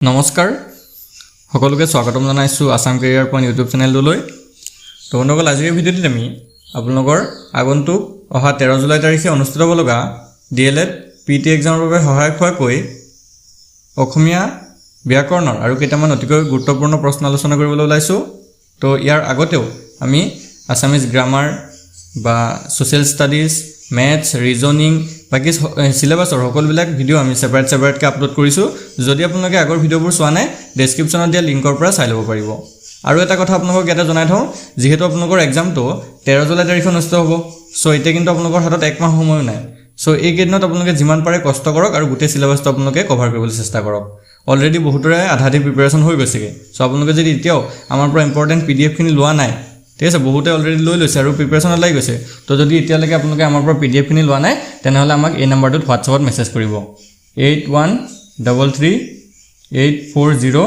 নমস্কাৰ। সকলোকে স্বাগতম জনাইছোঁ আছাম কেৰিয়াৰ পইণ্ট ইউটিউব চেনেলটোলৈ তো বন্ধুসকল আজিৰ ভিডিঅ'টিত আমি আপোনালোকৰ আগন্তুক অহা তেৰ জুলাই তাৰিখে অনুষ্ঠিত হ'ব লগা D El Ed P T এক্সামৰ বাবে সহায়ক হোৱাকৈ অসমীয়া ব্যাকৰণৰ আৰু কেইটামান অতিকৈ গুৰুত্বপূৰ্ণ প্ৰশ্ন আলোচনা কৰিবলৈ ওলাইছোঁ। তো ইয়াৰ আগতেও আমি আছামিজ গ্ৰামাৰ বা ছ'চিয়েল ষ্টাডিজ মেথছ ৰিজনিং বাকী চিলেবাছৰ সকলোবিলাক ভিডিঅ' আমি ছেপাৰেট ছেপাৰেটকৈ আপলোড কৰিছোঁ। যদি আপোনালোকে আগৰ ভিডিঅ'বোৰ চোৱা নাই ডেছক্ৰিপশ্যনত দিয়া লিংকৰ পৰা চাই ল'ব পাৰিব। আৰু এটা কথা আপোনালোকক ইয়াতে জনাই থওঁ যিহেতু আপোনালোকৰ এক্সামটো তেৰ জুলাই তাৰিখে অনুষ্ঠিত হ'ব ছ' এতিয়া কিন্তু আপোনালোকৰ হাতত এক মাহ সময়ো নাই। ছ' এইকেইদিনত আপোনালোকে যিমান পাৰে কষ্ট কৰক আৰু গোটেই চিলেবাছটো আপোনালোকে কভাৰ কৰিবলৈ চেষ্টা কৰক। অলৰেডি বহুতৰে আধা আধি প্ৰিপেৰেশ্যন হৈ গৈছেগৈ। ছ' আপোনালোকে যদি এতিয়াও আমাৰ পৰা ইম্পৰ্টেণ্ট পি ডি এফখিনি লোৱা নাই ঠিক আছে বহুতে অলৰেডি লৈ লৈছে আৰু প্ৰিপেৰেশ্যনত লাগি গৈছে। তো যদি এতিয়ালৈকে আপোনালোকে আমাৰ পৰা পি ডি এফখিনি লোৱা নাই তেনেহ'লে আমাক এই নাম্বাৰটোত হোৱাটছআপত মেছেজ কৰিব। Eight one double three eight four zero'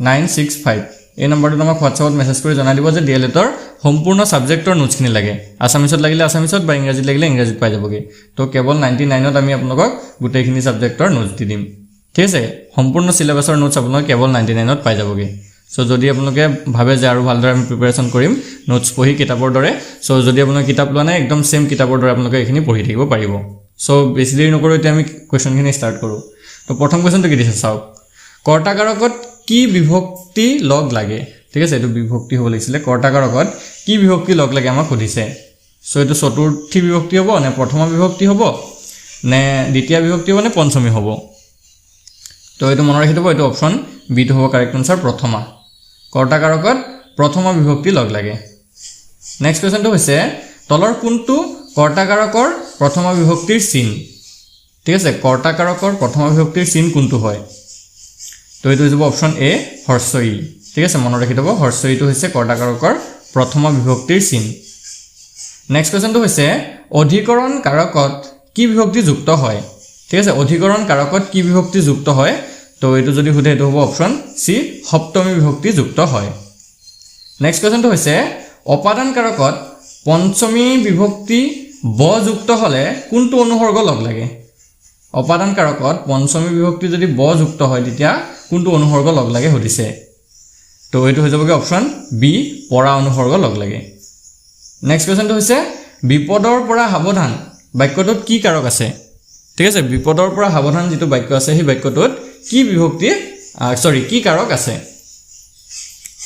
nine six five এই নম্বৰটোত আমাক হোৱাটছআপত মেছেজ কৰি জনাই দিব যে ডি এল এডৰ সম্পূৰ্ণ ছাবজেক্টৰ নোটছখিনি লাগে। আছামিছত লাগিলে আছামিছত বা ইংৰাজীত লাগিলে ইংৰাজীত পাই যাবগৈ। তো কেৱল নাইণ্টি নাইনত আমি আপোনালোকক গোটেইখিনি ছাবজেক্টৰ নোটছ দি দিম। ঠিক আছে সম্পূৰ্ণ চিলেবাছৰ নোটছ আপোনালোকে কেৱল নাইণ্টি নাইনত পাই যাবগৈ। ছ' যদি আপোনালোকে ভাবে যে আৰু ভালদৰে আমি প্ৰিপেৰেশ্যন কৰিম নোটছ পঢ়ি কিতাপৰ দৰে ছ' যদি আপোনালোকে কিতাপ লোৱা নাই একদম ছেম কিতাপৰ দৰে আপোনালোকে এইখিনি পঢ়ি থাকিব পাৰিব। ছ' বেছি দেৰি নকৰোঁ এতিয়া আমি কুৱেশ্যনখিনি ষ্টাৰ্ট কৰোঁ। তো প্ৰথম কুৱেশ্যনটো কি দিছে চাওক। কৰ্তাকাৰকত কি বিভক্তি লগ লাগে? ঠিক আছে এইটো বিভক্তি হ'ব লাগিছিলে। কৰ্তাকাৰকত কি বিভক্তি লগ লাগে আমাক সুধিছে। ছ' এইটো চতুৰ্থী বিভক্তি হ'ব নে প্ৰথমা বিভক্তি হ'ব? নে দ্বিতীয় বিভক্তি হ'ব নে পঞ্চমী হ'ব? তো এইটো মনত ৰাখি থ'ব এইটো অপশ্যন বিটো হ'ব কাৰেক্ট আনচাৰ প্ৰথমা। কৰ্তাকাৰকত প্ৰথমা বিভক্তি লগ লাগে। নেক্সট কুৱেশ্যনটো হৈছে তলৰ কোনটো কৰ্তাকাৰকৰ প্ৰথমা বিভক্তিৰ চিন। ঠিক আছে কৰ্তাকাৰকৰ প্ৰথমা বিভক্তিৰ চিন কোনটো হয়? তো এইটো হৈ যাব অপশ্যন এ হৰ্ষ ই ঠিক আছে মনত ৰাখি থ'ব হৰ্ষ ইটো হৈছে কৰ্তাকাৰকৰ প্ৰথমা বিভক্তিৰ চিন। নেক্সট কুৱেশ্যনটো হৈছে অধিকৰণ কাৰকত কি বিভক্তি যুক্ত হয়? ঠিক আছে অধিকৰণ কাৰকত কি বিভক্তি যুক্ত হয়? তো এইটো যদি সোধে এইটো হ'ব অপশ্যন চি সপ্তমী বিভক্তি যুক্ত হয়। নেক্সট কুৱেশ্যনটো হৈছে অপাদান কাৰকত পঞ্চমী বিভক্তি ব যুক্ত হ'লে কোনটো অনুসৰ্গ লগ লাগে? অপাদান কাৰকত পঞ্চমী বিভক্তি যদি ব যুক্ত হয় তেতিয়া কোনটো অনুসৰ্গ লগ লাগে সুধিছে। তো এইটো হৈ যাবগৈ অপশ্যন বি পৰা অনুসৰ্গ লগ লাগে। নেক্সট কুৱেশ্যনটো হৈছে বিপদৰ পৰা সাৱধান বাক্যটোত কি কাৰক আছে? ঠিক আছে বিপদৰ পৰা সাৱধান যিটো বাক্য আছে সেই বাক্যটোত কি বিভক্তি? চৰি কি কাৰক আছে?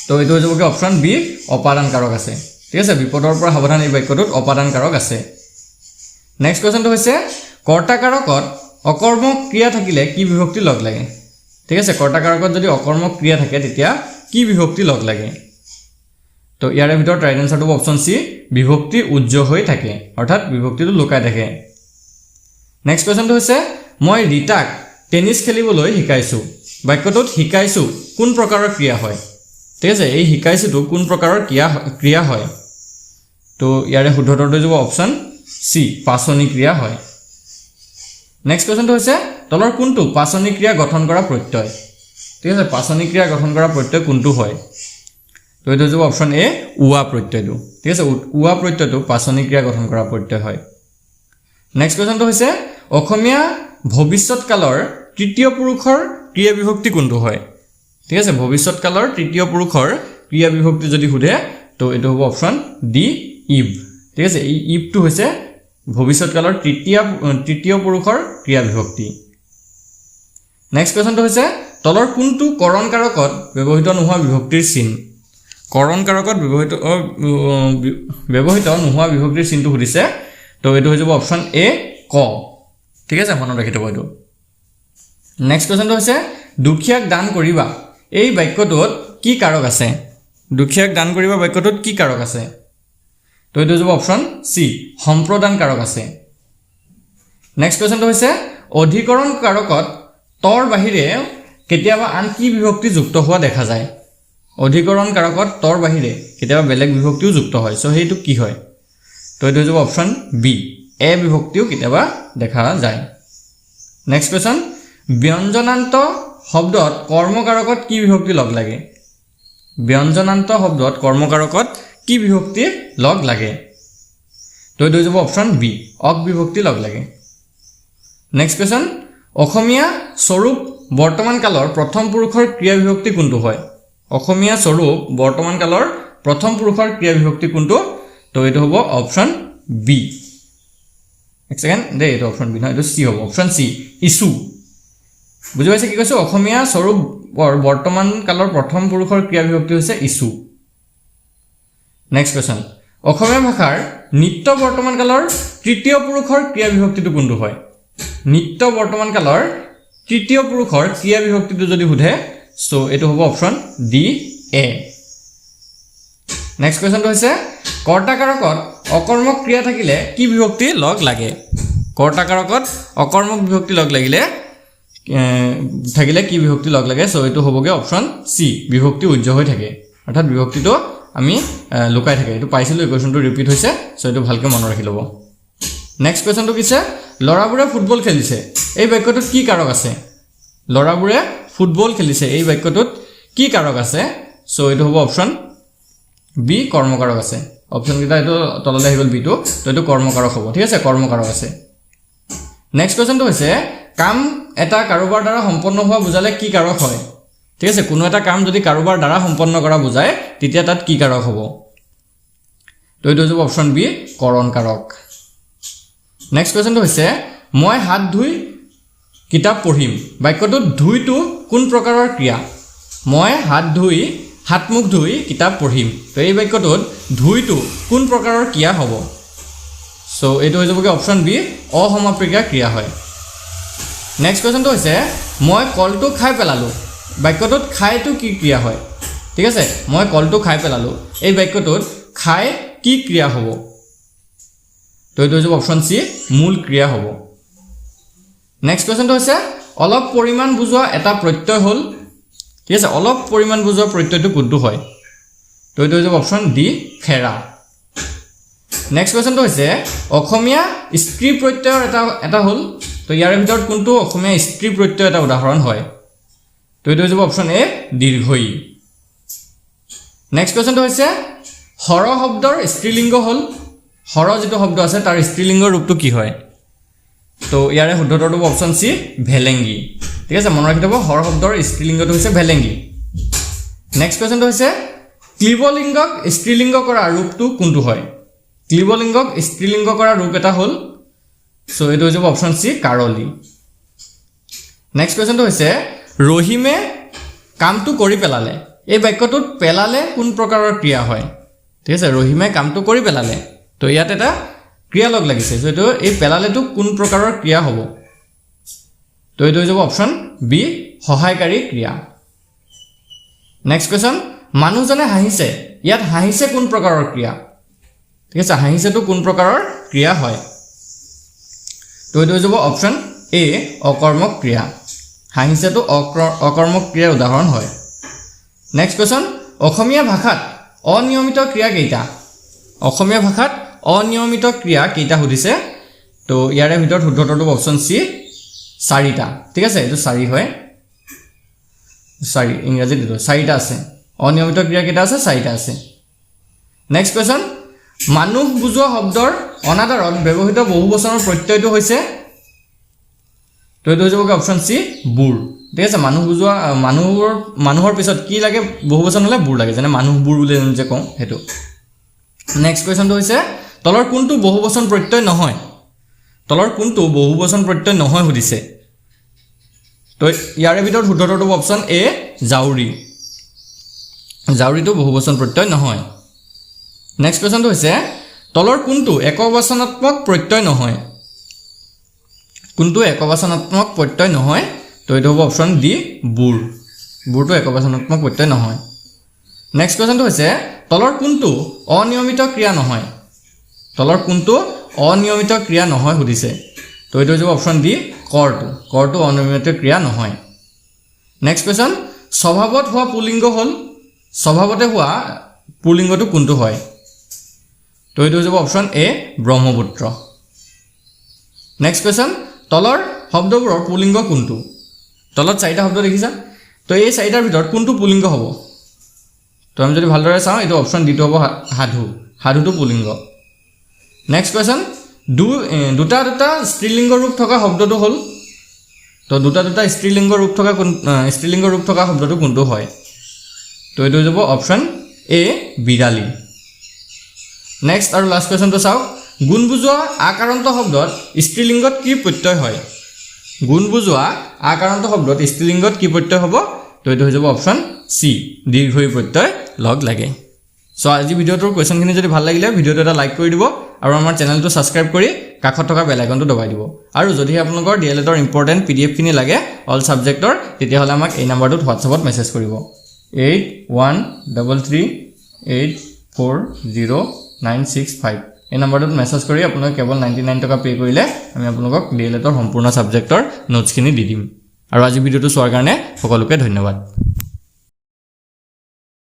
তো এইটো হৈ যাবগৈ অপশ্যন বি অপাদান কাৰক আছে। ঠিক আছে বিপদৰ পৰা সাৱধান এই বাক্যটোত অপাদান কাৰক আছে। নেক্সট কুৱেশ্যনটো হৈছে কৰ্তাকাৰকত অকৰ্মক ক্ৰিয়া থাকিলে কি বিভক্তি লগ লাগে? ঠিক আছে কৰ্তাকাৰকত যদি অকৰ্মক ক্ৰিয়া থাকে তেতিয়া কি বিভক্তি লগ লাগে? তো ইয়াৰে ভিতৰত ৰাইট এনচাৰটো অপশ্যন চি বিভক্তি উজ্জ্ব হৈ থাকে। অৰ্থাৎ বিভক্তিটো লুকাই থাকে। নেক্সট কুৱেশ্যনটো হৈছে মই ৰীতাক টেনিছ খেলিবলৈ শিকাইছোঁ। বাক্যটোত শিকাইছোঁ কোন প্ৰকাৰৰ ক্ৰিয়া হয়। ঠিক আছে এই শিকাইছোঁটো কোন প্ৰকাৰৰ ক্ৰিয়া ক্ৰিয়া হয়। তো ইয়াৰে শুদ্ধটোৰ যাব অপশ্যন চি পাচনি ক্ৰিয়া হয়। নেক্সট কুৱেশ্যনটো হৈছে তলৰ কোনটো পাচনি ক্ৰিয়া গঠন কৰা প্ৰত্যয়? ঠিক আছে পাচনি ক্ৰিয়া গঠন কৰা প্ৰত্যয় কোনটো হয়? তো এইটো যাব অপশ্যন এ উৱা প্ৰত্যয়টো। ঠিক আছে উৱা প্ৰত্যয়টো পাচনি ক্ৰিয়া গঠন কৰা প্ৰত্যয় হয়। নেক্সট কুৱেশ্যনটো হৈছে অসমীয়া ভৱিষ্যৎকালৰ তৃতীয় পুৰুষৰ ক্ৰিয়া বিভক্তি কোনটো হয়? ঠিক আছে ভৱিষ্যৎকালৰ তৃতীয় পুৰুষৰ ক্ৰিয়া বিভক্তি যদি সোধে তো এইটো হ'ব অপশ্যন ডি ইভ ঠিক আছে এই ইভটো হৈছে ভৱিষ্যৎকালৰ তৃতীয় তৃতীয় পুৰুষৰ ক্ৰিয়া বিভক্তি। নেক্সট কুৱেশ্যনটো হৈছে তলৰ কোনটো কৰণ কাৰকত ব্যৱহৃত নোহোৱা বিভক্তিৰ চিন? কৰণ কাৰকত ব্যৱহৃত ব্যৱহৃত নোহোৱা বিভক্তিৰ চিনটো সুধিছে তো এইটো হৈ যাব অপশ্যন এ ক। ঠিক আছে মনত ৰাখি থ'ব এইটো। নেক্সট কুৱেশ্যনটো হৈছে দুখীয়াক দান কৰিবা। এই বাক্যটোত কি কাৰক আছে? দুখীয়াক দান কৰিবা বাক্যটোত কি কাৰক আছে? তো এইটো যাব অপশ্যন চি সম্প্ৰদান কাৰক আছে। নেক্সট কুৱেশ্যনটো হৈছে অধিকৰণ কাৰকত তৰ বাহিৰে কেতিয়াবা আন কি বিভক্তি যুক্ত হোৱা দেখা যায়? অধিকৰণ কাৰকত তৰ বাহিৰে কেতিয়াবা বেলেগ বিভক্তিও যুক্ত হয়। ছ' সেইটো কি হয়? তো এইটো যাব অপশ্যন বি এ বিভক্তিও কেতিয়াবা দেখা যায়। নেক্সট কুৱেশ্যন ব্যঞ্জনান্ত শব্দত কৰ্মকাৰকত কি বিভক্তি লগ লাগে? ব্যঞ্জনান্ত শব্দত কৰ্মকাৰকত কি বিভক্তি লগ লাগে? তো এইটো হৈ যাব অপশ্যন বি অক বিভক্তি লগ লাগে। নেক্সট কুৱেশ্যন অসমীয়া স্বৰূপ বৰ্তমান কালৰ প্ৰথম পুৰুষৰ ক্ৰিয়া বিভক্তি কোনটো হয়? অসমীয়া স্বৰূপ বৰ্তমান কালৰ প্ৰথম পুৰুষৰ ক্ৰিয়া বিভক্তি কোনটো? তো এইটো হ'ব অপশ্যন বি এক ছেকেণ্ড দেই এইটো অপশ্যন বি নহয় এইটো চি হ'ব অপশ্যন চি ইছু বুজি পাইছে কি কৈছোঁ? অসমীয়া স্বৰূপৰ বৰ্তমান কালৰ প্ৰথম পুৰুষৰ ক্ৰিয়া বিভক্তি হৈছে ইছু। নেক্সট কুৱেশ্যন অসমীয়া ভাষাৰ নিত্য বৰ্তমান কালৰ তৃতীয় পুৰুষৰ ক্ৰিয়া বিভক্তিটো কোনটো হয়? নিত্য বৰ্তমান কালৰ তৃতীয় পুৰুষৰ ক্ৰিয়া বিভক্তিটো যদি সোধে চ' এইটো হ'ব অপশ্যন ডি এ নেক্সট কুৱেশ্যনটো হৈছে কৰ্তাকাৰকত অকৰ্মক ক্ৰিয়া থাকিলে কি বিভক্তি? লগ লাগে। কৰ্তাকাৰকত অকৰ্মক বিভক্তি লগ লাগিলে থাকিলে কি বিভক্তি লগ লাগে? চ' এইটো হ'বগৈ অপশ্যন চি বিভক্তি উজ্জ্ব হৈ থাকে। অৰ্থাৎ বিভক্তিটো আমি লুকাই থাকে। এইটো পাইছিলোঁ এই কুৱেশ্যনটো ৰিপিট হৈছে। চ' এইটো ভালকৈ মনত ৰাখি ল'ব। নেক্সট কুৱেশ্যনটো কিছে ল'ৰাবোৰে ফুটবল খেলিছে। এই বাক্যটোত কি কাৰক আছে? ল'ৰাবোৰে ফুটবল খেলিছে। এই বাক্যটোত কি কাৰক আছে? চ' এইটো হ'ব অপশ্যন বি কৰ্মকাৰক আছে। অপশ্যনকেইটা এইটো তললৈ আহি গ'ল বিটো তো এইটো কৰ্মকাৰক হ'ব। ঠিক আছে কৰ্মকাৰক আছে। নেক্সট কুৱেশ্যনটো হৈছে কাম এটা কাৰোবাৰ দ্বাৰা সম্পন্ন হোৱা বুজালে কি কাৰক হয়? ঠিক আছে কোনো এটা কাম যদি কাৰোবাৰ দ্বাৰা সম্পন্ন কৰা বুজায় তেতিয়া তাত কি কাৰক হ'ব? তো এইটো হ'ব অপশ্যন বি কৰণ কাৰক। নেক্সট কুৱেশ্যনটো হৈছে মই হাত ধুই কিতাপ পঢ়িম। বাক্যটোত ধুইটো কোন প্ৰকাৰৰ ক্ৰিয়া? মই হাত ধুই হাত মুখ ধুই কিতাপ পঢ়িম। তো এই বাক্যটোত ধুইটো কোন প্ৰকাৰৰ ক্ৰিয়া হ'ব? চ' এইটো হৈ যাবগৈ অপশ্যন বি অসমাপিকা ক্ৰিয়া হয়। নেক্সট কুৱেশ্যনটো হৈছে মই কলটো খাই পেলালোঁ। বাক্যটোত খাইটো কি ক্ৰিয়া হয়? ঠিক আছে মই কলটো খাই পেলালোঁ। এই বাক্যটোত খাই কি ক্ৰিয়া হ'ব? তো এইটো হৈ যাব অপশ্যন চি মূল ক্ৰিয়া হ'ব। নেক্সট কুৱেশ্যনটো হৈছে অলপ পৰিমাণ বুজোৱা এটা প্ৰত্যয় হ'ল ঠিক আছে অলপ পৰিমাণ বুজোৱা প্ৰত্যয়টো কোনটো হয়? তো এইটো যাব অপশ্যন ডি ফেৰা নেক্সট কুৱেশ্যনটো হৈছে অসমীয়া স্ত্ৰী প্ৰত্যয়ৰ এটা এটা হ'ল তো ইয়াৰে ভিতৰত কোনটো অসমীয়া স্ত্ৰী প্ৰত্যয় এটা উদাহৰণ হয়? তো এইটো যাব অপশ্যন এ দীৰ্ঘই নেক্সট কুৱেশ্যনটো হৈছে হৰ শব্দৰ স্ত্ৰীলিংগ হ'ল? হৰ যিটো শব্দ আছে তাৰ স্ত্ৰীলিংগৰ ৰূপটো কি হয়? তো ইয়াৰে শুদ্ধটোৰ অপশ্যন চি ভেলেংগি। ঠিক আছে মনত ৰাখি থ'ব হৰ শব্দৰ স্ত্ৰীলিংগটো হৈছে ভেলেংগি। নেক্সট কুৱেশ্যনটো হৈছে ক্লিবলিংগক স্ত্ৰীলিংগ কৰা ৰূপটো কোনটো হয়? ক্লিবলিংগক স্ত্ৰীলিংগ কৰা ৰূপ এটা হ'ল চ' এইটো হৈ যাব অপশ্যন চি কাৰলি। নেক্সট কুৱেশ্যনটো হৈছে ৰহিমে কামটো কৰি পেলালে। এই বাক্যটোত পেলালে কোন প্ৰকাৰৰ ক্ৰিয়া হয়? ঠিক আছে ৰহিমে কামটো কৰি পেলালে। তো ইয়াত এটা ক্ৰিয়া লগ লাগিছে চ' এইটো এই পেলালেটো কোন প্ৰকাৰৰ ক্ৰিয়া হ'ব? তো এইটো হৈ যাব অপশ্যন বি সহায়কাৰী ক্ৰিয়া। নেক্সট কুৱেশ্যন মানুহজনে হাঁহিছে। ইয়াত হাঁহিছে কোন প্ৰকাৰৰ ক্ৰিয়া? ঠিক আছে হাঁহিছেটো কোন প্ৰকাৰৰ ক্ৰিয়া হয়? তো এইটো হৈ যাব অপশ্যন এ অকৰ্মক ক্ৰিয়া। হাঁহিছেটো অক্ৰ অকৰ্মক ক্ৰিয়াৰ উদাহৰণ হয়। নেক্সট কুৱেশ্যন অসমীয়া ভাষাত অনিয়মিত ক্ৰিয়া কেইটা? অসমীয়া ভাষাত অনিয়মিত ক্ৰিয়া কেইটা সুধিছে? তো ইয়াৰে ভিতৰত শুদ্ধটোটো অপশ্যন চি চাৰিটা ঠিক আছে? এইটো চাৰি হয়। চাৰি ইংৰাজীত এইটো চাৰিটা আছে। অনিয়মিত ক্ৰিয়া কেইটা আছে? চাৰিটা আছে। নেক্সট কুৱেশ্যন মানুহ বুজোৱা শব্দৰ অনাদাৰত ব্যৱহৃত বহু বচনৰ প্ৰত্যয়টো হৈছে তো এইটো হৈ যাবগৈ অপশ্যন চি বুৰ। ঠিক আছে? মানুহ বুজোৱা মানুহৰ মানুহৰ পিছত কি লাগে? বহু বচন হ'লে বুৰ লাগে যেনে মানুহবোৰ বুলি যে কওঁ সেইটো। নেক্সট কুৱেশ্যনটো হৈছে তলৰ কোনটো বহু বচন প্ৰত্যয় নহয়? তলৰ কোনটো বহু বচন প্ৰত্যয় নহয় সুধিছে। তো ইয়াৰে ভিতৰত শুদ্ধটোটো অপশ্যন এ জাউৰী। জাউৰীটো বহু বচন প্ৰত্যয় নহয়। নেক্সট কুৱেশ্যনটো হৈছে তলৰ কোনটো একবচনাত্মক প্ৰত্যয় নহয়। কোনটো একবচনাত্মক প্ৰত্যয় নহয় তো এইটো হ'ব অপশ্যন ডি বুৰ। বুৰটো একবচনাত্মক প্ৰত্যয় নহয়। নেক্সট কুৱেশ্যনটো হৈছে তলৰ কোনটো অনিয়মিত ক্ৰিয়া নহয়। তলৰ কোনটো অনিয়মিত ক্ৰিয়া নহয় সুধিছে। তো এইটো হৈ যাব অপশ্যন ডি কৰটো। কৰটো অনিয়মিত ক্ৰিয়া নহয়। নেক্সট কুৱেশ্যন স্বভাৱত হোৱা পুলিংগ হ'ল? স্বভাৱতে হোৱা পুলিংগটো কোনটো হয়? তো এইটো হৈ যাব option A Brahmaputra. Next question তলৰ শব্দবোৰৰ পুলিংগ কোনটো? তলত চাৰিটা শব্দ দেখিছা? তো এই চাৰিটাৰ ভিতৰত কোনটো পুলিংগ হ'ব? তো আমি যদি ভালদৰে চাওঁ এইটো অপশ্যন ডিটো হ'ব সাধু। সাধুটো পুলিংগ। নেক্সট কুৱেশ্যন দু দুটা দুটা স্ত্ৰীলিংগ ৰূপ থকা শব্দটো হ'ল? তো দুটা দুটা স্ত্ৰীলিংগ ৰূপ থকা কোন স্ত্ৰীলিংগ ৰূপ থকা শব্দটো কোনটো হয়? তো এইটো হৈ যাব অপশ্যন এ বিড়ালী। নেক্সট আৰু লাষ্ট কুৱেশ্যনটো চাওক। গুণ বুজোৱা আকাৰান্ত শব্দত স্ত্ৰীলিংগত কি প্ৰত্যয় হয়? গুণ বুজোৱা আকাৰান্ত শব্দত স্ত্ৰীলিংগত কি প্ৰত্যয় হ'ব? তো এইটো হৈ যাব অপশ্যন চি। দীৰ্ঘই প্ৰত্যয় লগ লাগে। চ' আজি ভিডিঅ'টোৰ কুৱেশ্যনখিনি যদি ভাল লাগিলে ভিডিঅ'টো এটা লাইক কৰি দিব। আৰু আমাৰ চেনেলটো ছাবস্ক্ৰাইব কৰি কাষত থকা বেল আইকনটো দবাই দিব। আৰু যদিহে আপোনালোকৰ ডি এল এডৰ ইম্পৰ্টেণ্ট পি ডি এফখিনি লাগে অল ছাবজেক্টৰ তেতিয়াহ'লে আমাক এই নাম্বাৰটোত হোৱাটছএপত মেছেজ কৰিব। Eight one double three eight four zero' nine six five এই নাম্বাৰটোত মেছেজ কৰি আপোনালোকে কেৱল নাইণ্টি নাইন টকা পে' কৰিলে আমি আপোনালোকক ডি এল এডৰ সম্পূৰ্ণ ছাবজেক্টৰ নোটছখিনি দি দিম। আৰু আজি ভিডিঅ'টো চোৱাৰ কাৰণে সকলোকে ধন্যবাদ।